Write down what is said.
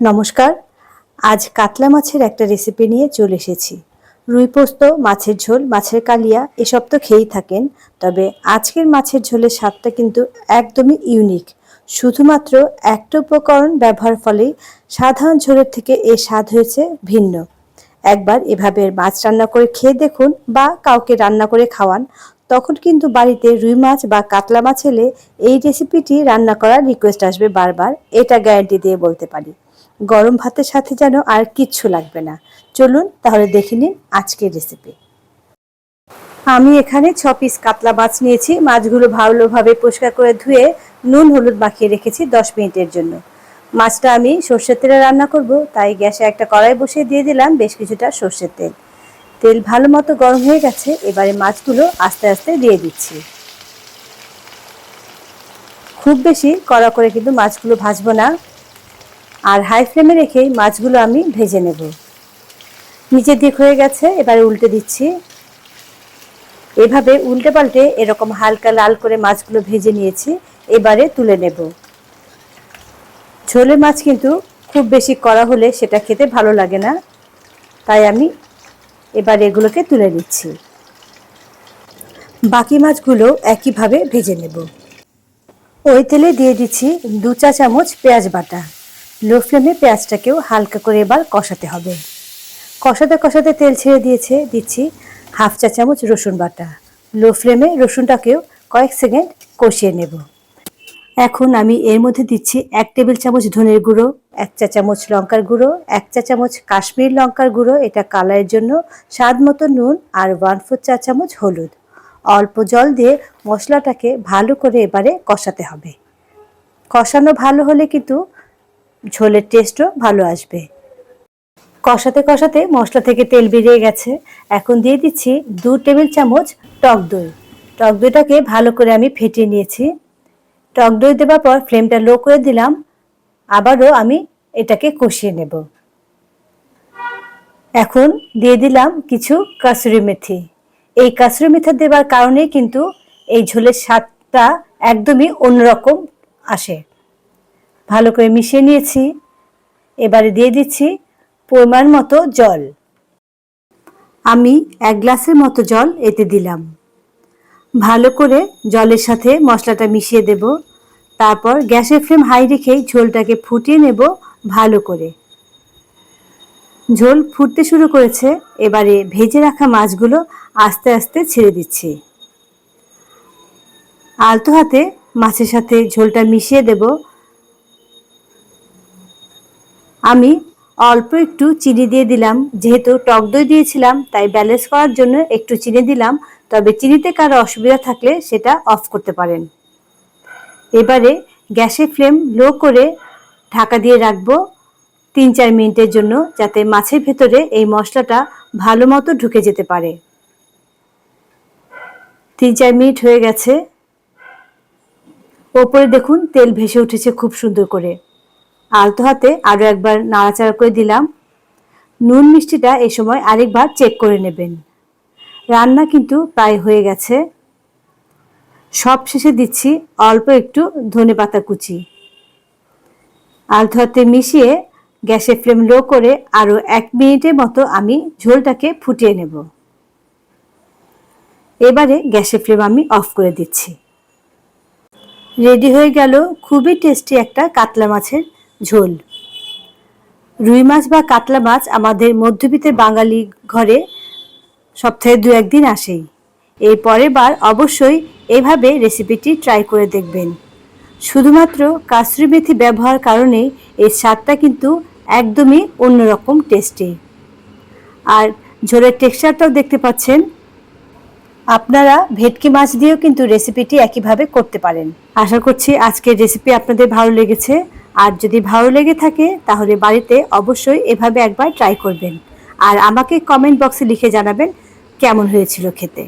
নমস্কার। আজ কাতলা মাছের একটা রেসিপি নিয়ে চলে এসেছি। রুই পোস্ত, মাছের ঝোল, মাছের কালিয়া, এসব তো খেয়েই থাকেন, তবে আজকের মাছের ঝোলের স্বাদটা কিন্তু একদমই ইউনিক শুধুমাত্র একটা উপকরণ ব্যবহার ফলেই সাধারণ ঝোলের থেকে এর স্বাদ হয়েছে ভিন্ন। একবার এভাবে মাছ রান্না করে খেয়ে দেখুন বা কাউকে রান্না করে খাওয়ান, তখন কিন্তু বাড়িতে রুই মাছ বা কাতলা মাছ এলে এই রেসিপিটি রান্না করার রিকোয়েস্ট আসবে বারবার, এটা গ্যারান্টি দিয়ে বলতে পারি। গরম ভাতের সাথে যেন আর কিচ্ছু লাগবে না। চলুন তাহলে দেখে নিন আজকের রেসিপি আমি এখানে ছ পিস কাতলা মাছ নিয়েছি। মাছগুলো ভালোভাবে পরিষ্কার করে ধুয়ে নুন, হলুদ মাখিয়ে রেখেছি দশ মিনিটের জন্য। মাছটা আমি সর্ষের তেলে রান্না করব, তাই গ্যাসে একটা কড়াই বসিয়ে দিয়ে দিলাম বেশ কিছুটা সর্ষের তেল। তেল ভালো মতো গরম হয়ে গেছে, এবারে মাছগুলো আস্তে আস্তে দিয়ে দিচ্ছি। খুব বেশি কড়া করে কিন্তু মাছগুলো ভাজবো না। আর হাই ফ্লেমে রেখেই মাছগুলো আমি ভেজে নেব। নিচের দিক হয়ে গেছে, এবারে উল্টে দিচ্ছি। এভাবে উল্টে পাল্টে এরকম হালকা লাল করে মাছগুলো ভেজে নিয়েছি, এবারে তুলে নেব। ঝোলে মাছ কিন্তু খুব বেশি করা হলে সেটা খেতে ভালো লাগে না, তাই আমি এবার এগুলোকে তুলে নিচ্ছি। বাকি মাছগুলো একইভাবে ভেজে নেব। ওই তেলে দিয়ে দিচ্ছি দু চা চামচ পেঁয়াজ বাটা। লো ফ্লেমে পেঁয়াজটাকেও হালকা করে এবার কষাতে হবে। কষাতে কষাতে তেল ছেড়ে দিয়েছে, দিচ্ছি হাফ চা চামচ রসুন বাটা। লো ফ্লেমে রসুনটাকেও কয়েক সেকেন্ড কষিয়ে নেব। এখন আমি এর মধ্যে দিচ্ছি এক টেবিল চামচ ধনের গুঁড়ো, এক চা চামচ লঙ্কার গুঁড়ো, এক চা চামচ কাশ্মীর লঙ্কার গুঁড়ো, এটা কালারের জন্য স্বাদ মতো নুন আর ওয়ান ফোর চা চামচ হলুদ। অল্প জল দিয়ে মশলাটাকে ভালো করে এবারে কষাতে হবে। কষানো ভালো হলে কিন্তু ঝোলের টেস্টও ভালো আসবে। কষাতে কষাতে মশলা থেকে তেল বেরিয়ে গেছে। এখন দিয়ে দিচ্ছি দু টেবিল চামচ টক দই। টক দইটাকে ভালো করে আমি ফেটিয়ে নিয়েছি। টক দই দেওয়ার পর ফ্লেমটা লো করে দিলাম। আবারও আমি এটাকে কষিয়ে নেব। এখন দিয়ে দিলাম কিছু কাসুরি মেথি। এই কাসুরি মেথি দেওয়ার কারণে কিন্তু এই ঝোলের স্বাদটা একদমই অন্যরকম আসে। ভালো করে মিশিয়ে নিয়েছি। এবারে দিয়ে দিচ্ছি পরিমাণ মতো জল। আমি এক গ্লাসের মতো জল এতে দিলাম। ভালো করে জলের সাথে মশলাটা মিশিয়ে দেব। তারপর গ্যাসের ফ্লেম হাই রেখেই ঝোলটাকে ফুটিয়ে নেব ভালো করে। ঝোল ফুটতে শুরু করেছে। এবারে ভেজে রাখা মাছগুলো আস্তে আস্তে ছেড়ে দিচ্ছি। আলতো হাতে মাছের সাথে ঝোলটা মিশিয়ে দেব। আমি অল্প একটু চিনি দিয়ে দিলাম। যেহেতু টক দই দিয়েছিলাম, তাই ব্যালেন্স করার জন্য একটু চিনি দিলাম। তবে চিনিতে কারও অসুবিধা থাকলে সেটা অফ করতে পারেন। এবারে গ্যাসের ফ্লেম লো করে ঢাকা দিয়ে রাখব তিন চার মিনিটের জন্য, যাতে মাছের ভেতরে এই মশলাটা ভালো মতো ঢুকে যেতে পারে। তিন চার মিনিট হয়ে গেছে। ওপরে দেখুন, তেল ভেসে উঠেছে খুব সুন্দর করে। আলতো হাতে আরও একবার নাড়াচাড়া করে দিলাম। নুন মিষ্টিটা এ সময় আরেকবার চেক করে নেবেন। রান্না কিন্তু প্রায় হয়ে গেছে। সব শেষে দিচ্ছি অল্প একটু ধনে পাতা কুচি। আলতো হাতে মিশিয়ে গ্যাসের ফ্লেম লো করে আরও এক মিনিটের মতো আমি ঝোলটাকে ফুটিয়ে নেব। এবারে গ্যাসের ফ্লেম আমি অফ করে দিচ্ছি। রেডি হয়ে গেল খুবই টেস্টি একটা কাতলা মাছের ঝোল। রুই মাছ বা কাতলা মাছ আমাদের মধ্যবিত্তের বাঙালি ঘরে সপ্তাহে দু একদিন আসেই। এই পরের বার অবশ্যই এভাবে রেসিপিটি ট্রাই করে দেখবেন। শুধুমাত্র কাসরি মেথি ব্যবহার কারণে এর স্বাদটা কিন্তু একদমই অন্যরকম টেস্টি আর ঝোলের টেক্সচারটাও দেখতে পাচ্ছেন। আপনারা ভেটকি মাছ দিয়েও কিন্তু রেসিপিটি একইভাবে করতে পারেন। আশা করছি আজকের রেসিপি আপনাদের ভালো লেগেছে। আর যদি ভালো লেগে থাকে, তাহলে বাড়িতে অবশ্যই এভাবে একবার ট্রাই করবেন। আর আমাকে কমেন্ট বক্সে লিখে জানাবেন কেমন হয়েছিল খেতে।